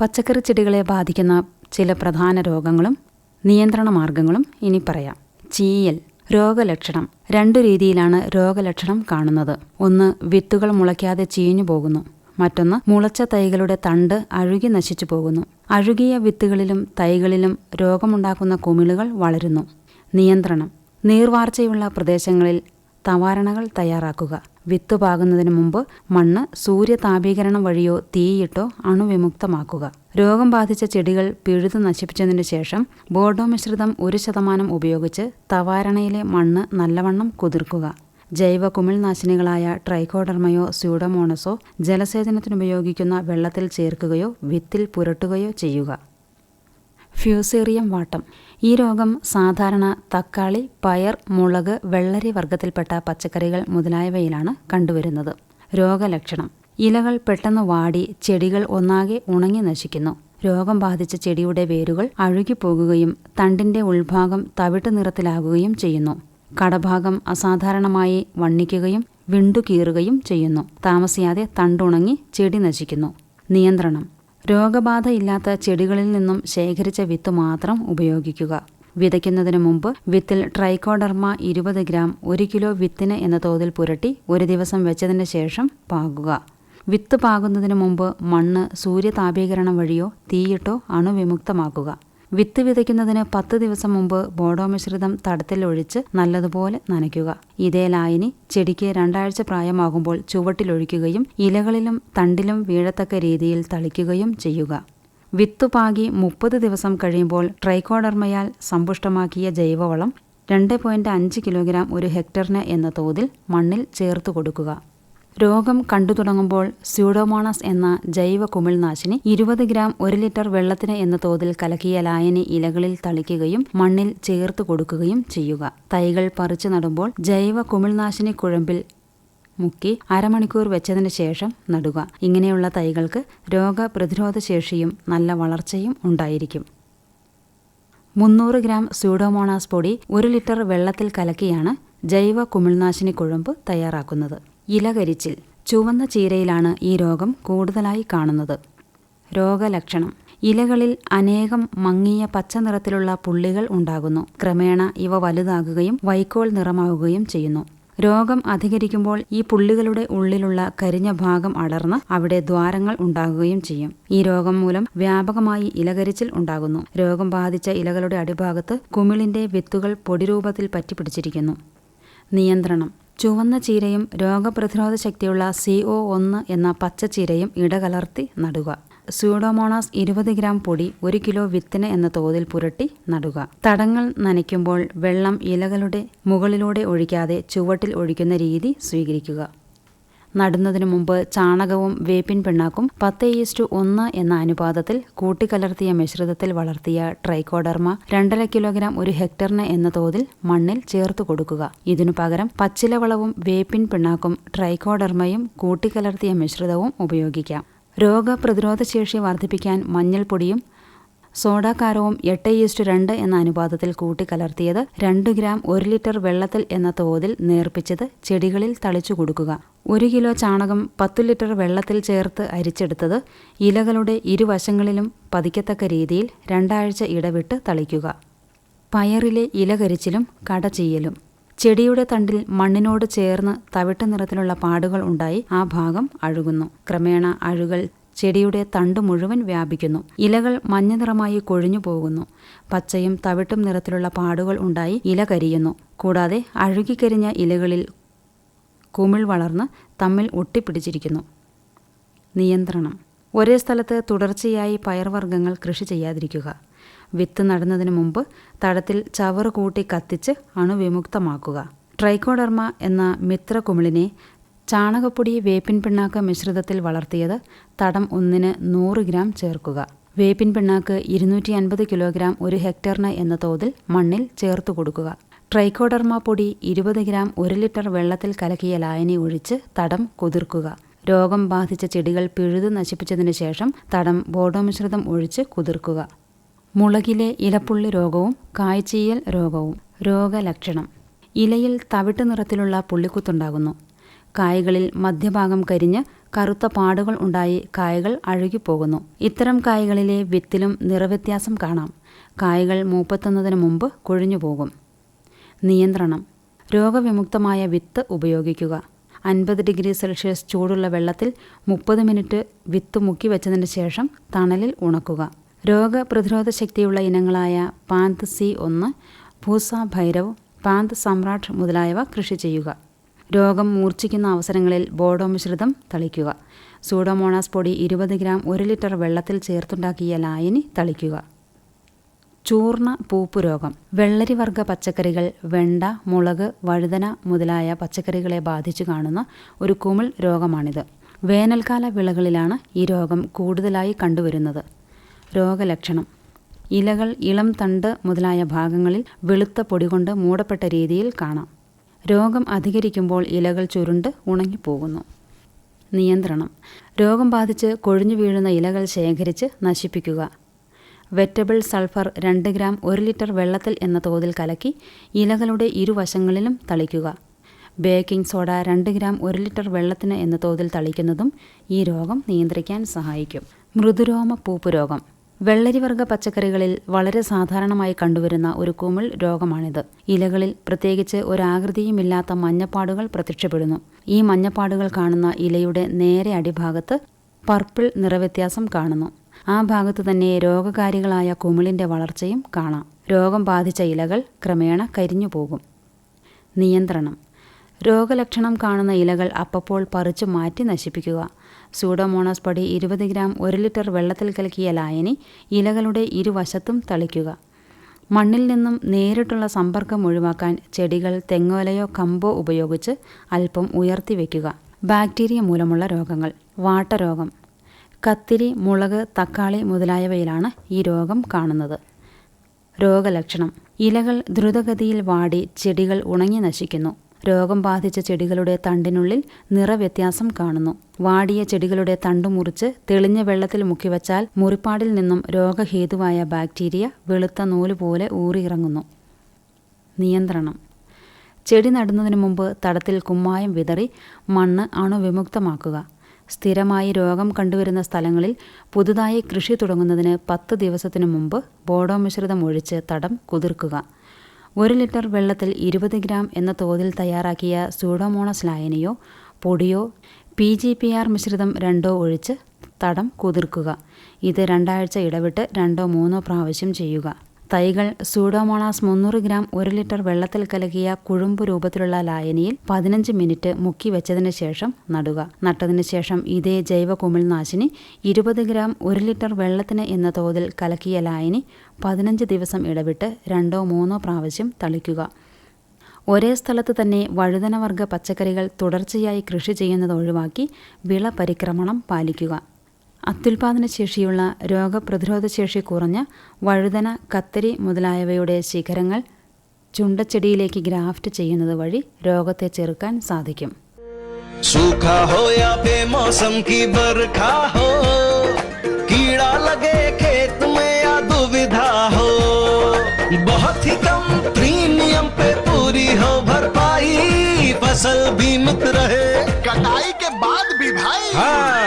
പച്ചക്കറി ചെടികളെ ബാധിക്കുന്ന ചില പ്രധാന രോഗങ്ങളും നിയന്ത്രണ മാർഗങ്ങളും ഇനി പറയാം. ചീയൽ രോഗലക്ഷണം രണ്ടു രീതിയിലാണ് രോഗലക്ഷണം കാണുന്നത്. ഒന്ന് വിത്തുകൾ മുളയ്ക്കാതെ ചീഞ്ഞു പോകുന്നു. മറ്റൊന്ന് മുളച്ച തൈകളുടെ തണ്ട് അഴുകി നശിച്ചു പോകുന്നു. അഴുകിയ വിത്തുകളിലും തൈകളിലും രോഗമുണ്ടാക്കുന്ന കുമിളുകൾ വളരുന്നു. നിയന്ത്രണം നീർവാർച്ചയുള്ള പ്രദേശങ്ങളിൽ തവാരണകൾ തയ്യാറാക്കുക. വിത്ത് പാകുന്നതിന് മുമ്പ് മണ്ണ് സൂര്യതാപീകരണം വഴിയോ തീയിട്ടോ അണുവിമുക്തമാക്കുക. രോഗം ബാധിച്ച ചെടികൾ പിഴുതു നശിപ്പിച്ചതിനു ശേഷം ബോർഡോ മിശ്രിതം ഒരു ശതമാനം ഉപയോഗിച്ച് തവാരണയിലെ മണ്ണ് നല്ലവണ്ണം കുതിർക്കുക. ജൈവ കുമിൾനാശിനികളായ ട്രൈക്കോഡർമയോ സ്യൂഡോമോണസോ ജലസേചനത്തിനുപയോഗിക്കുന്ന വെള്ളത്തിൽ ചേർക്കുകയോ വിത്തിൽ പുരട്ടുകയോ ചെയ്യുക. ഫ്യൂസേറിയം വാട്ടം. ഈ രോഗം സാധാരണ തക്കാളി പയർ മുളക് വെള്ളരി വർഗത്തിൽപ്പെട്ട പച്ചക്കറികൾ മുതലായവയിലാണ് കണ്ടുവരുന്നത്. രോഗലക്ഷണം. ഇലകൾ പെട്ടെന്ന് വാടി ചെടികൾ ഒന്നാകെ ഉണങ്ങി നശിക്കുന്നു. രോഗം ബാധിച്ച ചെടിയുടെ വേരുകൾ അഴുകിപ്പോകുകയും തണ്ടിന്റെ ഉൾഭാഗം തവിട്ട് നിറത്തിലാകുകയും ചെയ്യുന്നു. കടഭാഗം അസാധാരണമായി വണ്ണിക്കുകയും വിണ്ടുകീറുകയും ചെയ്യുന്നു. താമസിയാതെ തണ്ടുണങ്ങി ചെടി നശിക്കുന്നു. നിയന്ത്രണം. രോഗബാധയില്ലാത്ത ചെടികളിൽ നിന്നും ശേഖരിച്ച വിത്ത് മാത്രം ഉപയോഗിക്കുക. വിതയ്ക്കുന്നതിന് മുമ്പ് വിത്തിൽ ട്രൈക്കോഡർമ ഇരുപത് ഗ്രാം ഒരു കിലോ വിത്തിന് എന്ന തോതിൽ പുരട്ടി ഒരു ദിവസം വെച്ചതിന് ശേഷം പാകുക. വിത്ത് പാകുന്നതിന് മുമ്പ് മണ്ണ് സൂര്യതാപീകരണം വഴിയോ തീയിട്ടോ അണുവിമുക്തമാക്കുക. വിത്ത് വിതയ്ക്കുന്നതിന് പത്ത് ദിവസം മുമ്പ് ബോഡോ മിശ്രിതം തടത്തിൽ ഒഴിച്ച് നല്ലതുപോലെ നനയ്ക്കുക. ഇതേ ലായനി ചെടിക്ക് രണ്ടാഴ്ച പ്രായമാകുമ്പോൾ ചുവട്ടിലൊഴിക്കുകയും ഇലകളിലും തണ്ടിലും വീഴത്തക്ക രീതിയിൽ തളിക്കുകയും ചെയ്യുക. വിത്തുപാകി മുപ്പത് ദിവസം കഴിയുമ്പോൾ ട്രൈക്കോഡർമയാൽ സമ്പുഷ്ടമാക്കിയ ജൈവവളം രണ്ട് പോയിന്റ് അഞ്ച് കിലോഗ്രാം ഒരു ഹെക്ടറിന് എന്ന തോതിൽ മണ്ണിൽ ചേർത്ത് കൊടുക്കുക. രോഗം കണ്ടു തുടങ്ങുമ്പോൾ സ്യൂഡോമോണസ് എന്ന ജൈവ കുമിൾനാശിനി ഇരുപത് ഗ്രാം ഒരു ലിറ്റർ വെള്ളത്തിന് എന്ന തോതിൽ കലക്കിയ ലായനി ഇലകളിൽ തളിക്കുകയും മണ്ണിൽ ചേർത്ത് കൊടുക്കുകയും ചെയ്യുക. തൈകൾ പറിച്ചു നടുമ്പോൾ ജൈവ കുമിൾനാശിനി കുഴമ്പിൽ മുക്കി അരമണിക്കൂർ വെച്ചതിന് ശേഷം നടുക. ഇങ്ങനെയുള്ള തൈകൾക്ക് രോഗപ്രതിരോധ ശേഷിയും നല്ല വളർച്ചയും ഉണ്ടായിരിക്കും. മുന്നൂറ് ഗ്രാം സ്യൂഡോമോണാസ് പൊടി ഒരു ലിറ്റർ വെള്ളത്തിൽ കലക്കിയാണ് ജൈവ കുമിൾനാശിനി കുഴമ്പ് തയ്യാറാക്കുന്നത്. ഇലകരിച്ചിൽ ചുവന്ന ചീരയിലാണ് ഈ രോഗം കൂടുതലായി കാണുന്നത്. രോഗലക്ഷണം. ഇലകളിൽ അനേകം മങ്ങിയ പച്ച നിറത്തിലുള്ള പുള്ളികൾ ഉണ്ടാകുന്നു. ക്രമേണ ഇവ വലുതാകുകയും വൈക്കോൽ നിറമാവുകയും ചെയ്യുന്നു. രോഗം അധികരിക്കുമ്പോൾ ഈ പുള്ളികളുടെ ഉള്ളിലുള്ള കരിഞ്ഞ ഭാഗം അടർന്ന് അവിടെ ദ്വാരങ്ങൾ ഉണ്ടാകുകയും ചെയ്യും. ഈ രോഗം മൂലം വ്യാപകമായി ഇലകരിച്ചിൽ ഉണ്ടാകുന്നു. രോഗം ബാധിച്ച ഇലകളുടെ അടിഭാഗത്ത് കുമിളിന്റെ വിത്തുകൾ പൊടിരൂപത്തിൽ പറ്റിപ്പിടിച്ചിരിക്കുന്നു. നിയന്ത്രണം. ചുവന്ന ചീരയും രോഗപ്രതിരോധ ശക്തിയുള്ള സി ഒ ഒന്ന് എന്ന പച്ച ചീരയും ഇടകലർത്തി നടുക. സ്യൂഡോമോണാസ് ഇരുപത് ഗ്രാം പൊടി ഒരു കിലോ വിത്തിന് എന്ന തോതിൽ പുരട്ടി നടുക. തടങ്ങൾ നനയ്ക്കുമ്പോൾ വെള്ളം ഇലകളുടെ മുകളിലൂടെ ഒഴിക്കാതെ ചുവട്ടിൽ ഒഴിക്കുന്ന രീതി സ്വീകരിക്കുക. നടുന്നതിനു മുമ്പ് ചാണകവും വേപ്പിൻ പിണ്ണാക്കും പത്ത് ഈസ്റ്റു ഒന്ന് എന്ന അനുപാതത്തിൽ കൂട്ടിക്കലർത്തിയ മിശ്രിതത്തിൽ വളർത്തിയ ട്രൈക്കോഡർമ രണ്ടര കിലോഗ്രാം ഒരു ഹെക്ടറിന് എന്ന തോതിൽ മണ്ണിൽ ചേർത്ത് കൊടുക്കുക. ഇതിനു പകരം പച്ചിലവളവും വേപ്പിൻ പിണ്ണാക്കും ട്രൈക്കോഡർമയും കൂട്ടിക്കലർത്തിയ മിശ്രിതവും ഉപയോഗിക്കാം. രോഗപ്രതിരോധശേഷി വർദ്ധിപ്പിക്കാൻ മഞ്ഞൾപ്പൊടിയും സോഡാക്കാരവും എട്ട് ഈസ്റ്റ് രണ്ട് എന്ന അനുപാതത്തിൽ കൂട്ടിക്കലർത്തിയത് രണ്ട് ഗ്രാം ഒരു ലിറ്റർ വെള്ളത്തിൽ എന്ന തോതിൽ നേർപ്പിച്ചത് ചെടികളിൽ തളിച്ചു കൊടുക്കുക. ഒരു കിലോ ചാണകം പത്തു ലിറ്റർ വെള്ളത്തിൽ ചേർത്ത് അരിച്ചെടുത്തത് ഇലകളുടെ ഇരുവശങ്ങളിലും പതിക്കത്തക്ക രീതിയിൽ രണ്ടാഴ്ച ഇടവിട്ട് തളിക്കുക. പയറിലെ ഇലകരിച്ചിലും കടചെയ്യലും ചെടിയുടെ തണ്ടിൽ മണ്ണിനോട് ചേർന്ന് തവിട്ട് നിറത്തിലുള്ള പാടുകൾ ഉണ്ടായി ആ ഭാഗം അഴുകുന്നു. ക്രമേണ അഴുകൽ ചെടിയുടെ തണ്ട് മുഴുവൻ വ്യാപിക്കുന്നു. ഇലകൾ മഞ്ഞ നിറമായി കൊഴിഞ്ഞു പോകുന്നു. പച്ചയും തവിട്ടും നിറത്തിലുള്ള പാടുകൾ ഉണ്ടായി ഇല കരിയുന്നു. കൂടാതെ അഴുകിക്കരിഞ്ഞ ഇലകളിൽ കുമിൾ വളർന്ന് തമ്മിൽ ഒട്ടിപ്പിടിച്ചിരിക്കുന്നു. നിയന്ത്രണം. ഒരേ സ്ഥലത്ത് തുടർച്ചയായി പയർവർഗങ്ങൾ കൃഷി ചെയ്യാതിരിക്കുക. വിത്ത് നടുന്നതിന് മുമ്പ് തടത്തിൽ ചവറ് കൂട്ടി കത്തിച്ച് അണുവിമുക്തമാക്കുക. ട്രൈക്കോഡർമ എന്ന മിത്ര കുമിളിനെ ചാണകപ്പൊടി വേപ്പിൻ പിണ്ണാക്ക് മിശ്രിതത്തിൽ വളർത്തിയത് തടം ഒന്നിന് നൂറ് ഗ്രാം ചേർക്കുക. വേപ്പിൻ പിണ്ണാക്ക് ഇരുന്നൂറ്റി അൻപത് കിലോഗ്രാം ഒരു ഹെക്ടറിന് എന്ന തോതിൽ മണ്ണിൽ ചേർത്ത് കൊടുക്കുക. ട്രൈക്കോഡർമ പൊടി ഇരുപത് ഗ്രാം ഒരു ലിറ്റർ വെള്ളത്തിൽ കലക്കിയ ലായനി ഒഴിച്ച് തടം കുതിർക്കുക. രോഗം ബാധിച്ച ചെടികൾ പിഴുതു നശിപ്പിച്ചതിന് ശേഷം തടം ബോഡോ മിശ്രിതം ഒഴിച്ച് കുതിർക്കുക. മുളകിലെ ഇലപ്പുള്ളി രോഗവും കായ്ചീയൽ രോഗവും രോഗലക്ഷണം. ഇലയിൽ തവിട്ട് നിറത്തിലുള്ള പുള്ളിക്കുത്തുണ്ടാകുന്നു. കായകളിൽ മധ്യഭാഗം കരിഞ്ഞ് കറുത്ത പാടുകൾ ഉണ്ടായി കായകൾ അഴുകിപ്പോകുന്നു. ഇത്തരം കായകളിലെ വിത്തിലും നിറവ്യത്യാസം കാണാം. കായകൾ മൂപ്പത്തുന്നതിന് മുമ്പ് കൊഴിഞ്ഞു പോകും നിയന്ത്രണം. രോഗവിമുക്തമായ വിത്ത് ഉപയോഗിക്കുക. അൻപത് ഡിഗ്രി സെൽഷ്യസ് ചൂടുള്ള വെള്ളത്തിൽ മുപ്പത് മിനിറ്റ് വിത്ത് മുക്കി വെച്ചതിന് ശേഷം തണലിൽ ഉണക്കുക. രോഗപ്രതിരോധ ശക്തിയുള്ള ഇനങ്ങളായ പാന്ത് സി ഒന്ന് ഭൂസ ഭൈരവ് പാന്ത് സമ്രാട്ട് മുതലായവ കൃഷി ചെയ്യുക. രോഗം മൂർച്ഛിക്കുന്ന അവസരങ്ങളിൽ ബോഡോ മിശ്രിതം തളിക്കുക. സൂഡോമോണാസ് പൊടി ഇരുപത് ഗ്രാം ഒരു ലിറ്റർ വെള്ളത്തിൽ ചേർത്തുണ്ടാക്കിയ ലായനി തളിക്കുക. ചൂർണ പൂപ്പ് രോഗം. വെള്ളരിവർഗ പച്ചക്കറികൾ വെണ്ട മുളക് വഴുതന മുതലായ പച്ചക്കറികളെ ബാധിച്ചു കാണുന്ന ഒരു കുമിൾ രോഗമാണിത്. വേനൽക്കാല വിളകളിലാണ് ഈ രോഗം കൂടുതലായി കണ്ടുവരുന്നത്. രോഗലക്ഷണം. ഇലകൾ ഇളം തണ്ട് മുതലായ ഭാഗങ്ങളിൽ വെളുത്ത പൊടികൊണ്ട് മൂടപ്പെട്ട രീതിയിൽ കാണാം. രോഗം അധികരിക്കുമ്പോൾ ഇലകൾ ചുരുണ്ട് ഉണങ്ങിപ്പോകുന്നു. നിയന്ത്രണം. രോഗം ബാധിച്ച് കൊഴിഞ്ഞു വീഴുന്ന ഇലകൾ ശേഖരിച്ച് നശിപ്പിക്കുക. വെറ്റബിൾ സൾഫർ രണ്ട് ഗ്രാം ഒരു ലിറ്റർ വെള്ളത്തിൽ എന്ന തോതിൽ കലക്കി ഇലകളുടെ ഇരുവശങ്ങളിലും തളിക്കുക. ബേക്കിംഗ് സോഡ രണ്ട് ഗ്രാം ഒരു ലിറ്റർ വെള്ളത്തിന് എന്ന തോതിൽ തളിക്കുന്നതും ഈ രോഗം നിയന്ത്രിക്കാൻ സഹായിക്കും. മൃദുരോമ പൂപ്പ് രോഗം വെള്ളരിവർഗ പച്ചക്കറികളിൽ വളരെ സാധാരണമായി കണ്ടുവരുന്ന ഒരു കുമിൾ രോഗമാണിത്. ഇലകളിൽ പ്രത്യേകിച്ച് ഒരാകൃതിയുമില്ലാത്ത മഞ്ഞപ്പാടുകൾ പ്രത്യക്ഷപ്പെടുന്നു. ഈ മഞ്ഞപ്പാടുകൾ കാണുന്ന ഇലയുടെ നേരെ അടിഭാഗത്ത് പർപ്പിൾ നിറവ്യത്യാസം കാണുന്നു. ആ ഭാഗത്ത് തന്നെ രോഗകാരികളായ കുമിളിന്റെ വളർച്ചയും കാണാം. രോഗം ബാധിച്ച ഇലകൾ ക്രമേണ കരിഞ്ഞു പോകും നിയന്ത്രണം. രോഗലക്ഷണം കാണുന്ന ഇലകൾ അപ്പപ്പോൾ പറിച്ചു മാറ്റി നശിപ്പിക്കുക. സൂഡോമോണാസ് പൊടി ഇരുപത് ഗ്രാം ഒരു ലിറ്റർ വെള്ളത്തിൽ കലക്കിയ ലായനി ഇലകളുടെ ഇരുവശത്തും തളിക്കുക. മണ്ണിൽ നിന്നും നേരിട്ടുള്ള സമ്പർക്കം ഒഴിവാക്കാൻ ചെടികൾ തെങ്ങോലയോ കമ്പോ ഉപയോഗിച്ച് അല്പം ഉയർത്തി വയ്ക്കുക ബാക്ടീരിയ മൂലമുള്ള രോഗങ്ങൾ. വാട്ടരോഗം. കത്തിരി മുളക് തക്കാളി മുതലായവയിലാണ് ഈ രോഗം കാണുന്നത്. രോഗലക്ഷണം. ഇലകൾ ദ്രുതഗതിയിൽ വാടി ചെടികൾ ഉണങ്ങി നശിക്കുന്നു. രോഗം ബാധിച്ച ചെടികളുടെ തണ്ടിനുള്ളിൽ നിറവ്യത്യാസം കാണുന്നു. വാടിയ ചെടികളുടെ തണ്ടു മുറിച്ച് തെളിഞ്ഞ വെള്ളത്തിൽ മുക്കിവച്ചാൽ മുറിപ്പാടിൽ നിന്നും രോഗഹേതുവായ ബാക്ടീരിയ വെളുത്ത നൂൽ പോലെ ഊറിയിറങ്ങുന്നു. നിയന്ത്രണം. ചെടി നടുന്നതിന് മുമ്പ് തടത്തിൽ കുമ്മായം വിതറി മണ്ണ് അണുവിമുക്തമാക്കുക. സ്ഥിരമായി രോഗം കണ്ടുവരുന്ന സ്ഥലങ്ങളിൽ പുതുതായി കൃഷി തുടങ്ങുന്നതിന് പത്ത് ദിവസത്തിനു മുമ്പ് ബോഡോ മിശ്രിതം ഒഴിച്ച് തടം കുതിർക്കുക. ഒരു ലിറ്റർ വെള്ളത്തിൽ ഇരുപത് ഗ്രാം എന്ന തോതിൽ തയ്യാറാക്കിയ സൂഡോമോണസ് ലായനിയോ പൊടിയോ പി ജി പി ആർ മിശ്രിതം രണ്ടോ ഒഴിച്ച് തടം കുതിർക്കുക. ഇത് രണ്ടാഴ്ച ഇടവിട്ട് രണ്ടോ മൂന്നോ പ്രാവശ്യം ചെയ്യുക. തൈകൾ സൂഡോമോണാസ് മുന്നൂറ് ഗ്രാം ഒരു ലിറ്റർ വെള്ളത്തിൽ കലകിയ കുഴുമ്പ് രൂപത്തിലുള്ള ലായനിയിൽ പതിനഞ്ച് മിനിറ്റ് മുക്കി വെച്ചതിന് ശേഷം നടുക. നട്ടതിന് ശേഷം ഇതേ ജൈവ കുമിൾനാശിനി ഇരുപത് ഗ്രാം ഒരു ലിറ്റർ വെള്ളത്തിന് എന്ന തോതിൽ കലക്കിയ ലായനി പതിനഞ്ച് ദിവസം ഇടവിട്ട് രണ്ടോ മൂന്നോ പ്രാവശ്യം തളിക്കുക. ഒരേ സ്ഥലത്ത് തന്നെ വഴുതനവർഗ പച്ചക്കറികൾ തുടർച്ചയായി കൃഷി ചെയ്യുന്നത് ഒഴിവാക്കി വിള പരിക്രമണം പാലിക്കുക. അത്യുൽപാദന ശേഷിയുള്ള രോഗപ്രതിരോധ ശേഷി കുറഞ്ഞ വഴുതന കത്തരി മുതലായവയുടെ ശിഖരങ്ങൾ ചുണ്ടച്ചെടിയിലേക്ക് ഗ്രാഫ്റ്റ് ചെയ്യുന്നത് വഴി രോഗത്തെ ചെറുക്കാൻ സാധിക്കും सूखा हो या बेमौसम की बरखा हो कीड़ा लगे खेत में या दुविधा हो बहुत ही कम प्रीमियम पे पूरी हो भरपाई फसल बीमित रहे कटाई के बाद भी भाई हाँ